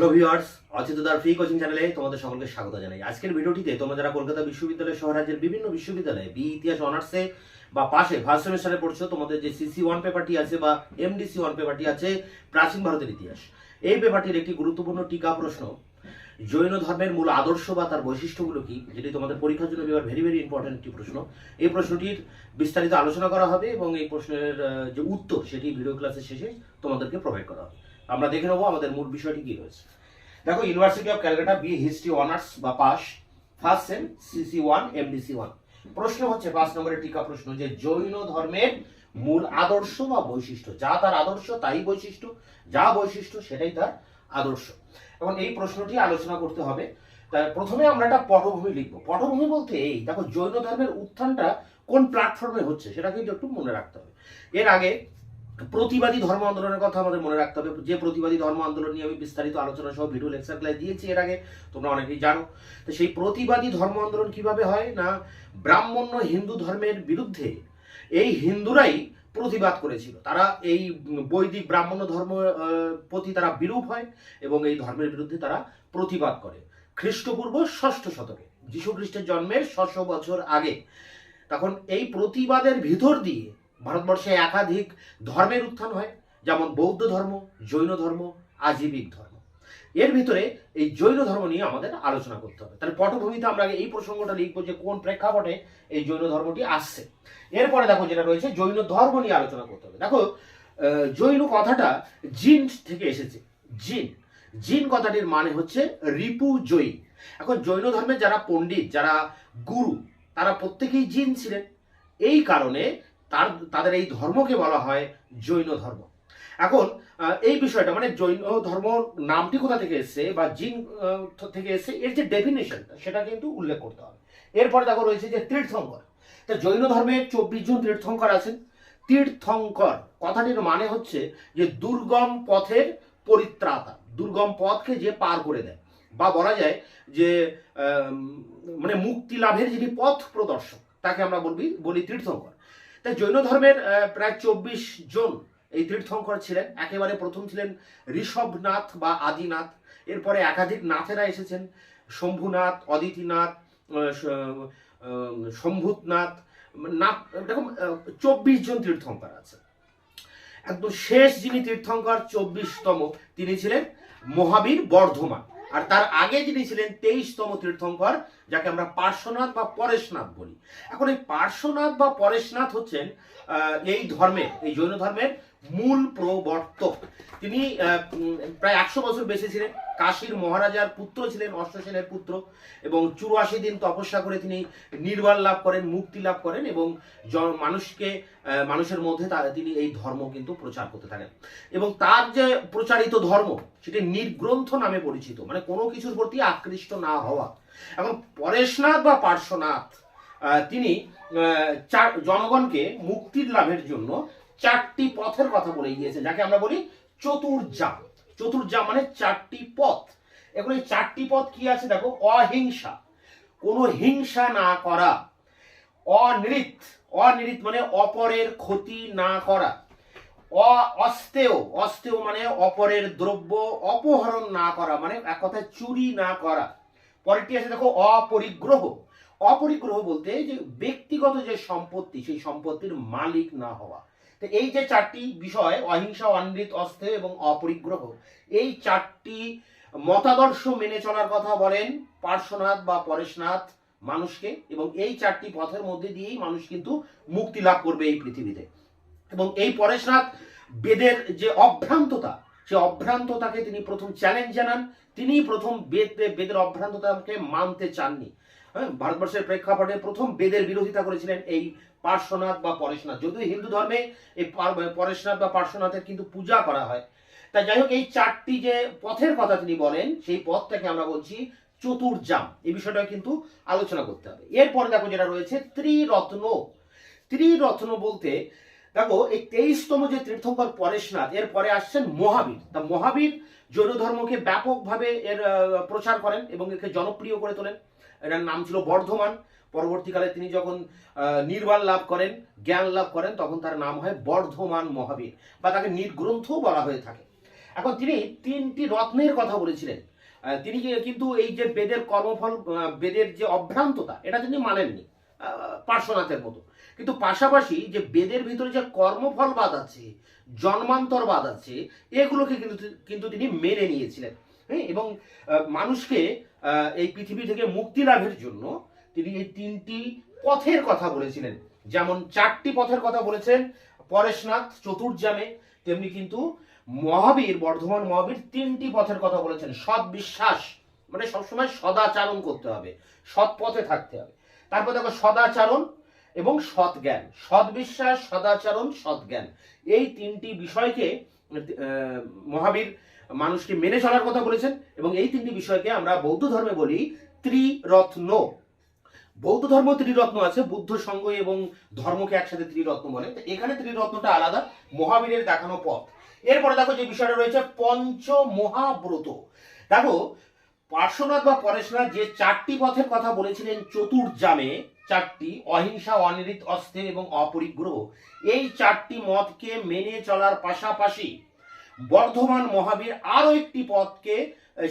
Hello viewers অচিতদার free coaching চ্যানেলে তোমাদের সকলকে স্বাগত জানাই। আজকের ভিডিওটিতে তোমরা যারা কলকাতা বিশ্ববিদ্যালয় সহ রাজ্যের বিভিন্ন বিশ্ববিদ্যালয়ে বি ইতিহাস অনার্সে বা পাশে ফার্স্ট সেমিস্টারে পড়ছো, তোমাদের যে সিসি ওয়ান পেপারটি আছে বা এমডিসি ওয়ান পেপারটি আছে, প্রাচীন ভারতের ইতিহাস। এই পেপারটির একটি গুরুত্বপূর্ণ টিকা প্রশ্ন, জৈন ধর্মের মূল আদর্শ বা তার বৈশিষ্ট্যগুলো কি, যেটি তোমাদের পরীক্ষার জন্য এবার ভেরি ভেরি ইম্পর্টেন্ট একটি প্রশ্ন। এই প্রশ্নটির বিস্তারিত আলোচনা করা হবে এবং এই প্রশ্নের যে উত্তর, সেটি ভিডিও ক্লাসের শেষে তোমাদেরকে প্রোভাইড করা হবে। আমরা দেখে নেব আমাদের মূল বিষয়টি কি রয়েছে। দেখো University of Calcutta B history honours বা pass first sem CC one MDC one প্রশ্ন হচ্ছে, পাঁচ নম্বরের টিকা প্রশ্ন, যে জৈন ধর্মের মূল আদর্শ বা বৈশিষ্ট্য। যা তার আদর্শ, তাই বৈশিষ্ট্য। যা বৈশিষ্ট্য, সেটাই তার আদর্শ। এখন এই প্রশ্নটি আলোচনা করতে হবে। তাই প্রথমে আমরা একটা পটভূমি লিখব। পটভূমি বলতে এই, দেখো, জৈন ধর্মের উত্থানটা কোন প্ল্যাটফর্মে হচ্ছে, সেটা কিন্তু একটু মনে রাখতে হবে। এর আগে প্রতিবাদী ধর্ম আন্দোলনের কথা আমাদের মনে রাখতে হবে। যে প্রতিবাদী ধর্ম আন্দোলন নিয়ে আমি বিস্তারিত আলোচনা সহ ভিডিও লেকচার ক্লাস দিয়েছি এর আগে, তোমরা অনেকেই জানো। তো সেই প্রতিবাদী ধর্ম আন্দোলন কীভাবে হয় না ব্রাহ্মণ্য হিন্দু ধর্মের বিরুদ্ধে এই হিন্দুরাই প্রতিবাদ করেছিল। তারা এই বৈদিক ব্রাহ্মণ্য ধর্ম প্রতি তারা বিরূপ হয় এবং এই ধর্মের বিরুদ্ধে তারা প্রতিবাদ করে। খ্রিস্টপূর্ব ষষ্ঠ শতকে যীশু খ্রিস্টের জন্মের ছশো বছর আগে, তখন এই প্রতিবাদের ভিতর দিয়ে ভারতবর্ষে একাধিক ধর্মের উত্থান হয়, যেমন বৌদ্ধ ধর্ম, জৈন ধর্ম, আজীবিক ধর্ম। এর ভিতরে এই জৈন ধর্ম নিয়ে আমাদের আলোচনা করতে হবে। তাহলে পটভূমিতে আমরা এই প্রসঙ্গটা লিখব যে কোন প্রেক্ষাপটে এই জৈন ধর্মটি আসছে। এরপরে দেখো যেটা রয়েছে, জৈন ধর্ম নিয়ে আলোচনা করতে হবে। দেখো জৈন কথাটা জিন থেকে এসেছে। জিন। জিন কথাটির মানে হচ্ছে রিপু জয়ী এখন জৈন ধর্মের যারা পণ্ডিত, যারা গুরু, তারা প্রত্যেকেই জিন ছিলেন। এই কারণে তার, তাদের এই ধর্মকে বলা হয় জৈন ধর্ম। এখন এই বিষয়টা মানে জৈন ধর্ম নামটি কোথা থেকে এসছে বা জিন থেকে এসছে, এর যে ডেফিনেশন সেটা কিন্তু উল্লেখ করতে হবে। এরপরে দেখো রয়েছে যে তীর্থঙ্কর। তা জৈন ধর্মে চব্বিশ জন তীর্থঙ্কর আছেন। তীর্থঙ্কর, কথাটির মানে হচ্ছে যে দুর্গম পথের পরিত্রাতা। দুর্গম পথকে যে পার করে দেয়। বা বলা যায় যে মানে মুক্তি লাভের যিনি পথ প্রদর্শক, তাকে আমরা বলবি, বলি তীর্থঙ্কর। তাই জৈন ধর্মের প্রায় চব্বিশ জন এই তীর্থঙ্কর ছিলেন। একেবারে প্রথম ছিলেন ঋষভনাথ বা আদিনাথ। এরপরে একাধিক নাথেরা এসেছেন। শম্ভুনাথ, অদিতিনাথ শম্ভুতনাথ নাথ, এরকম চব্বিশ জন তীর্থঙ্কর আছে। একদম শেষ যিনি তীর্থঙ্কর, চব্বিশতম তিনি ছিলেন মহাবীর বর্ধমান। আর তার আগে যিনি ছিলেন তেইশতম তীর্থঙ্কর, যাকে আমরা পার্শ্বনাথ বা পরেশনাথ বলি। এখন এই পার্শ্বনাথ বা পরেশনাথ হচ্ছেন এই ধর্মের, এই জৈন ধর্মের মূল প্রবর্তক। তিনি প্রায় একশো বছর বেঁচে ছিলেন কাশীর মহারাজার পুত্র ছিলেন অশ্বসেনের পুত্র। এবং চুরাশি দিন তপস্যা করে তিনি নির্বাণ লাভ করেন, মুক্তি লাভ করেন এবং মানুষকে মানুষের মধ্যে তিনি এই ধর্ম কিন্তু প্রচার করতে থাকেন। এবং তার যে প্রচারিত ধর্ম, সেটি নির্গ্রন্থ নামে পরিচিত। মানে কোনো কিছুর প্রতি আকৃষ্ট না হওয়া। এখন পরেশনাথ বা পার্শ্বনাথ তিনি জনগণকে মুক্তির লাভের জন্য চারটি পথের কথা বলে গিয়েছে, যাকে আমরা বলি চতুর্জাম চতুর্জাম মানে চারটি পথ। এখন এই চারটি পথ কি আছে দেখো? অহিংসা। কোনো হিংসা না করা। অনৃত অনৃত মানে অপরের ক্ষতি না করা। অ অস্তেয় অস্তেয় মানে অপরের দ্রব্য অপহরণ না করা মানে এক কথায় চুরি না করা। পরেরটি আছে দেখো, অপরিগ্রহ। অপরিগ্রহ বলতে যে ব্যক্তিগত যে সম্পত্তি, সেই সম্পত্তির মালিক না হওয়া। তো এই যে চারটি বিষয়, অহিংসা অনৃত অস্তেয় এবং অপরিগ্রহ, এই চারটি মতাদর্শ মেনে চলার কথা বলেন পার্শ্বনাথ বা পরেশনাথ মানুষকে এবং এই চারটি পথের মধ্যে দিয়েই মানুষ কিন্তু মুক্তি লাভ করবে এই পৃথিবীতে। এবং এই পরেশনাথ বেদের যে অভ্রান্ততা, সে অভ্রান্ততাকে তিনি প্রথম চ্যালেঞ্জ জানান। তিনি প্রথম বেদ বেদের অভ্রান্ততাকে মানতে চাননি। ভারতবর্ষের প্রেক্ষাপটে প্রথম বেদের বিরোধিতা করেছিলেন এই পার্শ্বনাথ বা পরেশনাথ। যদিও হিন্দু ধর্মে এই পার- পরেশনাথ বা পার্শ্বনাথের কিন্তু পূজা করা হয়। তা যাই হোক, এই চারটি যে পথের কথা তিনি বলেন, সেই পথটাকে আমরা বলছি চতুর্জাম এই বিষয়টা কিন্তু আলোচনা করতে হবে। এরপরে দেখো যেটা রয়েছে, ত্রিরত্ন। ত্রিরত্ন বলতে, দেখো, এই তেইশতম যে তীর্থঙ্কর পরেশনাথ এর পরে আসছেন মহাবীর। তা মহাবীর জৈন ধর্মকে ব্যাপকভাবে এর প্রচার করেন এবং একে জনপ্রিয় করে তোলেন। এটার নাম ছিল বর্ধমান। পরবর্তীকালে তিনি যখন নির্বাণ লাভ করেন, জ্ঞান লাভ করেন, তখন তার নাম হয় বর্ধমান মহাবীর বা তাকে নির্গ্রন্থও বলা হয়ে থাকে। এখন তিনি তিনটি রত্নের কথা বলেছিলেন। তিনি কিন্তু এই যে বেদের কর্মফল বেদের যে অভ্রান্ততা, এটা তিনি মানেননি পার্শ্বনাথের মতো। কিন্তু পাশাপাশি যে বেদের ভিতরে যে কর্মফলবাদ আছে, জন্মান্তরবাদ আছে, এগুলোকে কিন্তু কিন্তু তিনি মেনে নিয়েছিলেন। হ্যাঁ? এবং মানুষকে এই পৃথিবী থেকে মুক্তি লাভের জন্য তিনি এই তিনটি পথের কথা বলেছিলেন। যেমন চারটি পথের কথা বলেছেন, পরেশনাথ চতুর্জামে তেমনি কিন্তু মহাবীর, বর্ধমান মহাবীর তিনটি পথের কথা বলেছেন। সৎ বিশ্বাস মানে সবসময় সদাচারণ করতে হবে, সৎ পথে থাকতে হবে। তারপর দেখো সদাচারণ এবং সৎ জ্ঞান। সৎ বিশ্বাস, সদাচরণ, সৎ জ্ঞান। এই তিনটি বিষয়কে মহাবীর মানুষকে মেনে চলার কথা বলেছেন এবং এই তিনটি বিষয়কে আমরা বৌদ্ধ ধর্মে বলি ত্রিরত্ন। বৌদ্ধ ধর্ম ত্রিরত্ন আছে, বুদ্ধ সংঘ এবং ধর্মকে একসাথে ত্রিরত্ন বলে। এখানে ত্রিরত্নটা আলাদা, মহাবীরের দেখানো পথ। এরপরে দেখো যে বিষয়টা রয়েছে পঞ্চ মহাব্রত দেখো, পার্শ্বনাথ বা পরেশনাথ যে চারটি পথের কথা বলেছিলেন চতুর্জামে চারটি, অহিংসা, অনিরিত, অস্থির এবং অপরিগ্রহ, এই চারটি মতকে মেনে চলার পাশাপাশি বর্ধমান মহাবীর আরও একটি পথকে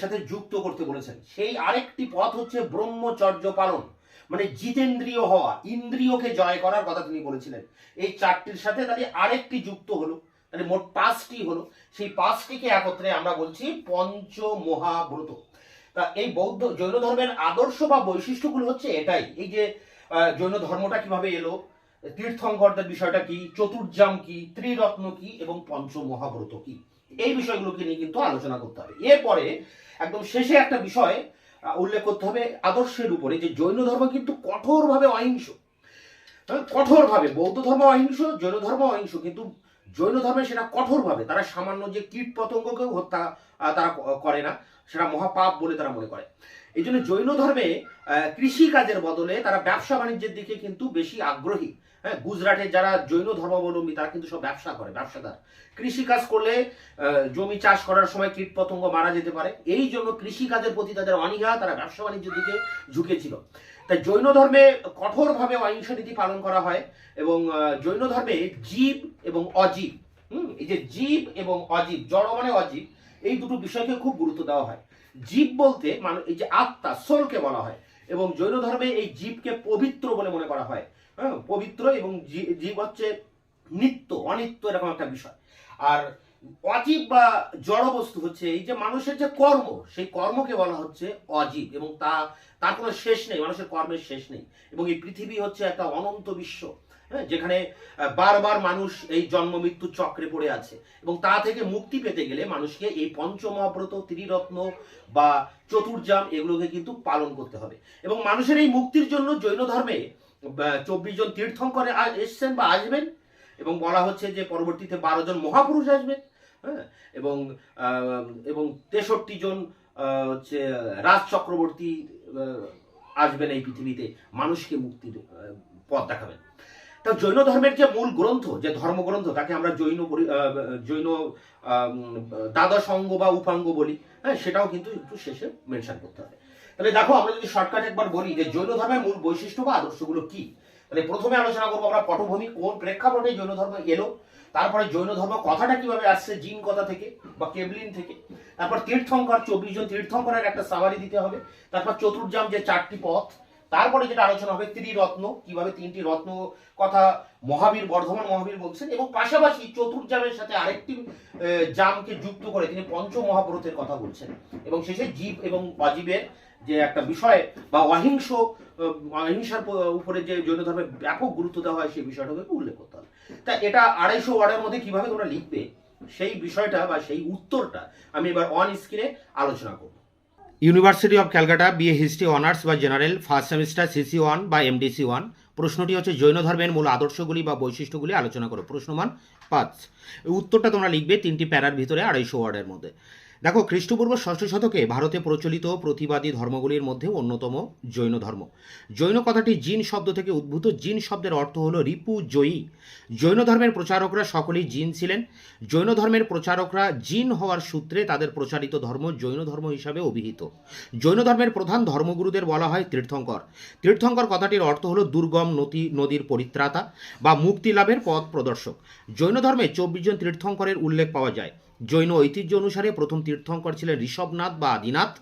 সাথে যুক্ত করতে বলেছেন। সেই আরেকটি পথ হচ্ছে ব্রহ্মচর্য পালন। মানে জিতেন্দ্রীয় হওয়া, ইন্দ্রিয়কে জয় করার কথা তিনি বলেছিলেন। এই চারটির সাথে তাহলে আরেকটি যুক্ত হলো, তাহলে মোট পাঁচটি হলো। সেই পাঁচটিকে একত্রে আমরা বলছি পঞ্চ মহাব্রত তা এই বৌদ্ধ জৈন ধর্মের আদর্শ বা বৈশিষ্ট্যগুলো হচ্ছে এটাই। এই যে জৈন ধর্মটা কীভাবে এলো, তীর্থঙ্করদের বিষয়টা কি চতুর্জাম কি, ত্রিরত্ন কি, এবং পঞ্চ মহাব্রত কি। এই বিষয়গুলোকে নিয়ে কিন্তু আলোচনা করতে হবে। এরপরে একদম শেষে একটা বিষয় উল্লেখ করতে হবে আদর্শের উপরে যে জৈন ধর্ম কিন্তু কঠোরভাবে অহিংস। হ্যাঁ, কঠোরভাবে বৌদ্ধ ধর্ম অহিংস জৈন ধর্ম অহিংস কিন্তু জৈন ধর্মে সেটা কঠোরভাবে তারা সামান্য যে কীট পতঙ্গকেও হত্যা তারা করে না সেটা মহাপাপ বলে তারা মনে করে। এই জন্য জৈন ধর্মে আহ, কৃষি কাজের বদলে তারা ব্যবসা বাণিজ্যের দিকে কিন্তু বেশি আগ্রহী। হ্যাঁ গুজরাটের যারা জৈন ধর্মাবলম্বী, তারা কিন্তু সব ব্যবসা করে, ব্যবসাদার। কৃষি কাজ করলে জমি চাষ করার সময় কীট পতঙ্গ মারা যেতে পারে। এই জন্য কৃষিকাজের প্রতি তাদের অনীহা, তারা ব্যবসা বাণিজ্যের দিকে ঝুঁকেছিল। তাই জৈন ধর্মে কঠোরভাবে অহিংসা নীতি পালন করা হয় এবং জৈন ধর্মে জীব এবং অজীব, হুম, এই যে জীব এবং অজীব, জড় মানে অজীব, এই দুটো বিষয়কে খুব গুরুত্ব দেওয়া হয়। জীব বলতে মানে এই যে আত্মা সোলকে বলা হয় এবং জৈন ধর্মে এই জীবকে পবিত্র বলে মনে করা হয়। হ্যাঁ পবিত্র এবং জীব হচ্ছে নিত্য, অনিত্য এরকম একটা বিষয়। আর অজীব বা জড় বস্তু হচ্ছে এই যে মানুষের যে কর্ম, সেই কর্মকে বলা হচ্ছে অজীব এবং তা, তার কোনো শেষ নেই, মানুষের কর্মের শেষ নেই এবং এই পৃথিবী হচ্ছে একটা অনন্ত বিশ্ব হ্যাঁ যেখানে বারবার মানুষ এই জন্ম মৃত্যু চক্রে পড়ে আছে এবং তা থেকে মুক্তি পেতে গেলে মানুষকে এই পঞ্চমহাব্রত ত্রিরত্ন বা চতুর্জাম এগুলোকে কিন্তু পালন করতে হবে এবং মানুষের এই মুক্তির জন্য জৈন ধর্মে চব্বিশ জন তীর্থঙ্করে এসছেন বা আসবেন, এবং বলা হচ্ছে যে পরবর্তীতে বারো জন মহাপুরুষ আসবেন হ্যাঁ? এবং এবং তেষট্টি জন হচ্ছে রাজ চক্রবর্তী আসবেন এই পৃথিবীতে। মানুষকে মুক্তির পথ দেখাবেন। তা জৈন ধর্মের যে মূল গ্রন্থ, যে ধর্মগ্রন্থ, তাকে আমরা জৈন জৈন দ্বাদশ অঙ্গ বা উপাঙ্গ বলি হ্যাঁ? সেটাও কিন্তু একটু শেষে মেনশন করতে হবে। তাহলে দেখো, আমরা যদি শর্টকাট একবার বলি যে জৈন ধর্মের মূল বৈশিষ্ট্য বা আদর্শগুলো কি? তাহলে প্রথমে আলোচনা করব আমরা পটভূমি কোন প্রেক্ষাপটে জৈন ধর্ম এলো, তারপরে জৈন ধর্ম কথাটা কীভাবে আসছে জিন কথা থেকে বা কেবলিন থেকে, তারপর তীর্থঙ্কর, চব্বিশ জন তীর্থঙ্করের একটা সামারি দিতে হবে, তারপর চতুর্জাম যে চারটি পথ তারপরে যেটা আলোচনা হবে ত্রিরত্ন কীভাবে তিনটি রত্ন কথা মহাবীর, বর্ধমান মহাবীর বলছেন এবং পাশাপাশি চতুর্জামের সাথে আরেকটি জামকে যুক্ত করে তিনি পঞ্চ মহাব্রতের কথা বলছেন। এবং শেষে জীব এবং অজীবের যে একটা বিষয় বা অহিংস অহিংসার উপরে যে জৈন ধর্মে ব্যাপক গুরুত্ব দেওয়া হয়, সেই বিষয়টাকে উল্লেখ করতে হবে। তা এটা আড়াইশো ওয়ার্ডের মধ্যে কীভাবে তোমরা লিখবে, সেই বিষয়টা বা সেই উত্তরটা আমি এবার অন স্ক্রিনে আলোচনা করব। University of Calcutta BA history honours বা general first semester CC one বা এমডিসি ওয়ান প্রশ্নটি হচ্ছে জৈন ধর্মের মূল আদর্শগুলি বা বৈশিষ্ট্যগুলি আলোচনা করো। প্রশ্নমান পাঁচ। উত্তরটা তোমরা লিখবে তিনটি প্যারার ভিতরে আড়াইশো ওয়ার্ডের মধ্যে। দেখো, খ্রিস্টপূর্ব ষষ্ঠ শতকে ভারতে প্রচলিত প্রতিবাদী ধর্মগুলির মধ্যে অন্যতম জৈন ধর্ম। জৈন কথাটি জিন শব্দ থেকে উদ্ভূত। জিন শব্দের অর্থ হলো রিপু জয়ী। জৈন ধর্মের প্রচারকরা সকলেই জিন ছিলেন। জৈন ধর্মের প্রচারকরা জিন হওয়ার সূত্রে তাদের প্রচারিত ধর্ম জৈন ধর্ম হিসাবে অভিহিত। জৈন ধর্মের প্রধান ধর্মগুরুদের বলা হয় তীর্থঙ্কর। তীর্থঙ্কর কথাটির অর্থ হলো দুর্গম নদী নদীর পরিত্রাতা বা মুক্তি লাভের পথ প্রদর্শক। জৈন ধর্মে চব্বিশ জন তীর্থঙ্করের উল্লেখ পাওয়া যায়। জৈন ঐতিহ্য অনুসারে প্রথম তীর্থঙ্কর ছিলেন ঋষভনাথ বা আদিনাথ।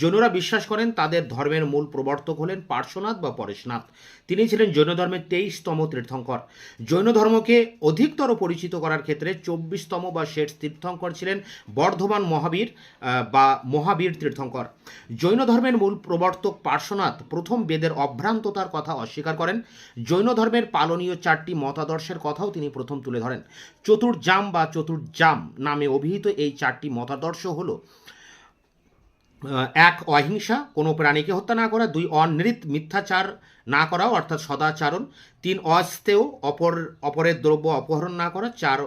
জৈনরা বিশ্বাস করেন তাদের ধর্মের মূল প্রবর্তক হলেন পার্শ্বনাথ বা পরেশনাথ। তিনি ছিলেন জৈন ধর্মের তেইশতম তীর্থঙ্কর। জৈন ধর্মকে অধিকতর পরিচিত করার ক্ষেত্রে চব্বিশতম বা শেষ তীর্থঙ্কর ছিলেন বর্ধমান মহাবীর বা মহাবীর তীর্থঙ্কর। জৈন ধর্মের মূল প্রবর্তক পার্শ্বনাথ প্রথম বেদের অভ্রান্ততার কথা অস্বীকার করেন। জৈন ধর্মের পালনীয় চারটি মতাদর্শের কথাও তিনি প্রথম তুলে ধরেন। চতুর্জাম বা চতুর্জাম নামে অভিহিত এই চারটি মতাদর্শ হলো এক, অহিংসা, কোনো প্রাণীকে হত্যা না করা, দুই, অনৃত মিথ্যাচার না করা, অর্থাৎ সদাচারণ, তিন অস্তেয় অপর, অপরের দ্রব্য অপহরণ না করা, চার,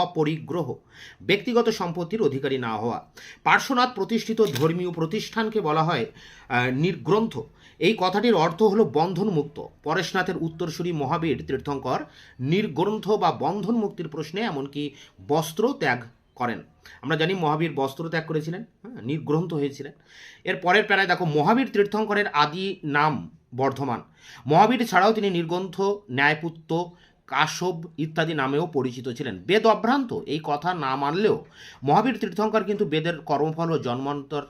অপরিগ্রহ, ব্যক্তিগত সম্পত্তির অধিকারী না হওয়া। পার্শ্বনাথ প্রতিষ্ঠিত ধর্মীয় প্রতিষ্ঠানকে বলা হয় নির্গ্রন্থ। এই কথাটির অর্থ হলো বন্ধনমুক্ত। পরেশনাথের উত্তরসূরি মহাবীর তীর্থঙ্কর, নির্গ্রন্থ বা বন্ধন মুক্তির প্রশ্নে, এমনকি বস্ত্র ত্যাগ করেন। আমরা জানি মহাবীর বস্ত্র ত্যাগ করেছিলেন হ্যাঁ নির্গ্রন্থ হয়েছিলেন। এর পরের প্যারায় দেখো, মহাবীর তীর্থঙ্করের আদি নাম বর্ধমান। মহাবীর ছাড়াও তিনি নির্গ্রন্থ ন্যায়পুত্র কাশব ইত্যাদি নামেও পরিচিত ছিলেন। বেদ অভ্রান্ত, এই কথা না মানলেও মহাবীর তীর্থঙ্কর কিন্তু বেদের কর্মফল ও জন্মান্তর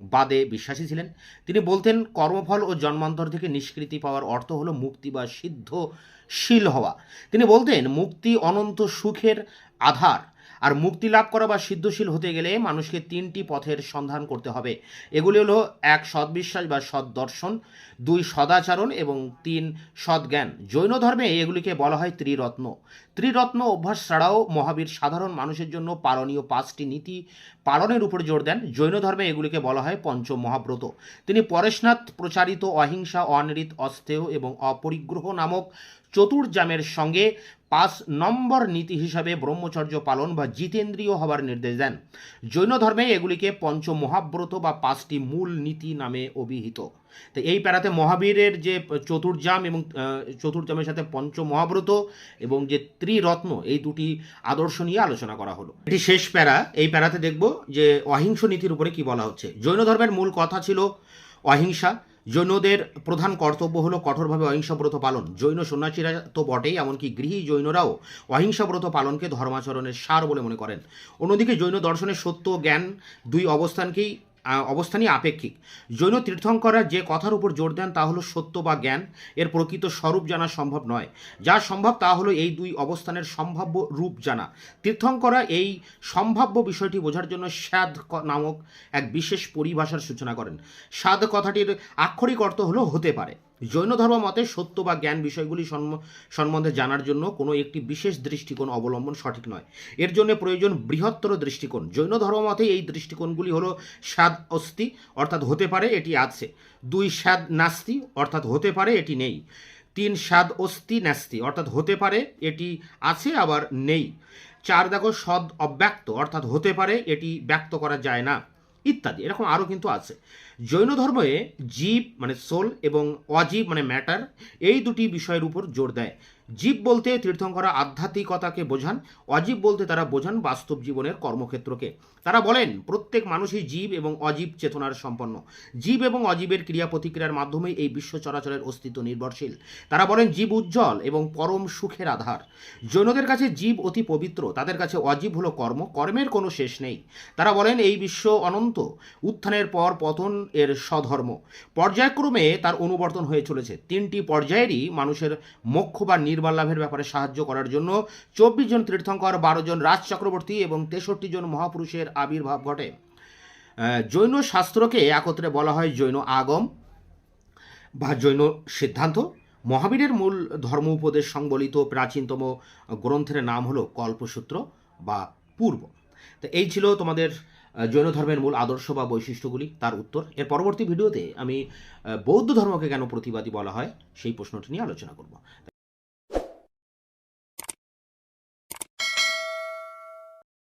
বাদে বিশ্বাসী ছিলেন। তিনি বলতেন, কর্মফল ও জন্মান্তর থেকে নিষ্কৃতি পাওয়ার অর্থ হলো মুক্তি বা সিদ্ধশীল হওয়া। তিনি বলতেন, মুক্তি অনন্ত সুখের আধার। আর মুক্তি লাভ করা বা সিদ্ধশীল হতে গেলে মানুষকে তিনটি পথের সন্ধান করতে হবে। এগুলি হলো, এক সদ্বিশ্বাস বা সদ্দর্শন দুই, সদাচরণ এবং তিন সদ্জ্ঞান জৈন ধর্মে এগুলিকে বলা হয় ত্রিরত্ন। ত্রিরত্ন অভ্যাস ছাড়াও মহাবীর সাধারণ মানুষের জন্য পালনীয় পাঁচটি নীতি পালনের উপর জোর দেন। জৈন ধর্মে এগুলিকে বলা হয় পঞ্চ মহাব্রত তিনি পরেশনাথ প্রচারিত অহিংসা অনৃত অস্থেয় এবং অপরিগ্রহ নামক চতুর্জামের সঙ্গে পাঁচ নম্বর নীতি হিসাবে ব্রহ্মচর্য পালন বা জিতেন্দ্রীয় হবার নির্দেশ দেন। জৈন ধর্মে এগুলিকে পঞ্চ মহাব্রত বা পাঁচটি মূল নীতি নামে অভিহিত। তো এই প্যারাতে মহাবীরের যে চতুর্জাম এবং চতুর্জামের সাথে পঞ্চ মহাব্রত এবং যে ত্রিরত্ন, এই দুটি আদর্শ নিয়ে আলোচনা করা হলো। এটি শেষ প্যারা। এই প্যারাতে দেখব যে অহিংস নীতির উপরে কি বলা হচ্ছে। জৈন ধর্মের মূল কথা ছিল অহিংসা। জৈনদের প্রধান কর্তব্য হল কঠোরভাবে অহিংসাব্রত পালন। জৈন সন্ন্যাসীরা তো বটেই, এমনকি গৃহী জৈনরাও অহিংসাব্রত পালনকে ধর্মাচরণের সার বলে মনে করেন। অন্যদিকে জৈন দর্শনের সত্য জ্ঞান দুই অবস্থানকেই অবস্থানই আপেক্ষিক। জৈন তীর্থঙ্করা যে কথার উপর জোর দেন তা হলো সত্য বা জ্ঞান, এর প্রকৃত স্বরূপ জানা সম্ভব নয়। যা সম্ভব তা হলো এই দুই অবস্থানের সম্ভাব্য রূপ জানা। তীর্থঙ্করা এই সম্ভাব্য বিষয়টি বোঝার জন্য স্বাদ নামক এক বিশেষ পরিভাষার সূচনা করেন। স্বাদ কথাটির আক্ষরিক অর্থ হলো হতে পারে। জৈন ধর্ম মতে সত্য বা জ্ঞান বিষয়গুলি সম্বন্ধে জানার জন্য কোনো একটি বিশেষ দৃষ্টিকোণ অবলম্বন সঠিক নয়। এর জন্য প্রয়োজন বৃহত্তর দৃষ্টিকোণ। জৈন ধর্ম মতে এই দৃষ্টিকোণগুলি হলো স্বাদ অস্তি অর্থাৎ হতে পারে এটি আছে। দুই, স্বাদ নাস্তি, অর্থাৎ হতে পারে এটি নেই। তিন, স্বাদ অস্তি নাস্তি, অর্থাৎ হতে পারে এটি আছে আবার নেই। চার, দেখো সদ অব্যক্ত, অর্থাৎ হতে পারে এটি ব্যক্ত করা যায় না। ইত্যাদি, এরকম আরও কিন্তু আছে। জৈন ধর্মে জীব মানে সোল এবং অজীব মানে ম্যাটার, এই দুটি বিষয়ের উপর জোর দেয়। জীব বলতে তীর্থঙ্করা আধ্যাত্মিকতাকে বোঝান, অজীব বলতে তারা বোঝান বাস্তব জীবনের কর্মক্ষেত্রকে। তারা বলেন, প্রত্যেক মানুষই জীব এবং অজীব চেতনার সম্পন্ন। জীব এবং অজীবের ক্রিয়া প্রতিক্রিয়ার মাধ্যমে এই বিশ্ব চরাচরের অস্তিত্ব নির্ভরশীল। তারা বলেন, জীব উজ্জ্বল এবং পরম সুখের আধার। জৈনদের কাছে জীব অতি পবিত্র, তাদের কাছে অজীব হলো কর্ম, কর্মের কোনো শেষ নেই। তারা বলেন, এই বিশ্ব অনন্ত, উত্থানের পর পতন এর স্বধর্ম। পর্যায়ক্রমে তার অনুবর্তন হয়ে চলেছে। তিনটি পর্যায়েরই মানুষের মোক্ষ বা নির্বাণ লাভের ব্যাপারে সাহায্য করার জন্য চব্বিশ জন তীর্থঙ্কর, বারো জন রাজ চক্রবর্তী এবং তেষট্টি জন মহাপুরুষের আবির্ভাব ঘটে। জৈন শাস্ত্রকে একত্রে বলা হয় জৈন আগম বা জৈন সিদ্ধান্ত। মহাবীরের মূল ধর্ম উপদেশ সংবলিত প্রাচীনতম গ্রন্থের নাম হলো কল্পসূত্র বা পূর্ব। তো এই ছিল তোমাদের জৈন ধর্মের মূল আদর্শ বা বৈশিষ্ট্যগুলি, তার উত্তর। এর পরবর্তী ভিডিওতে আমি বৌদ্ধ ধর্মকে কেন প্রতিবাদী বলা হয়, সেই প্রশ্নটি নিয়ে আলোচনা করব।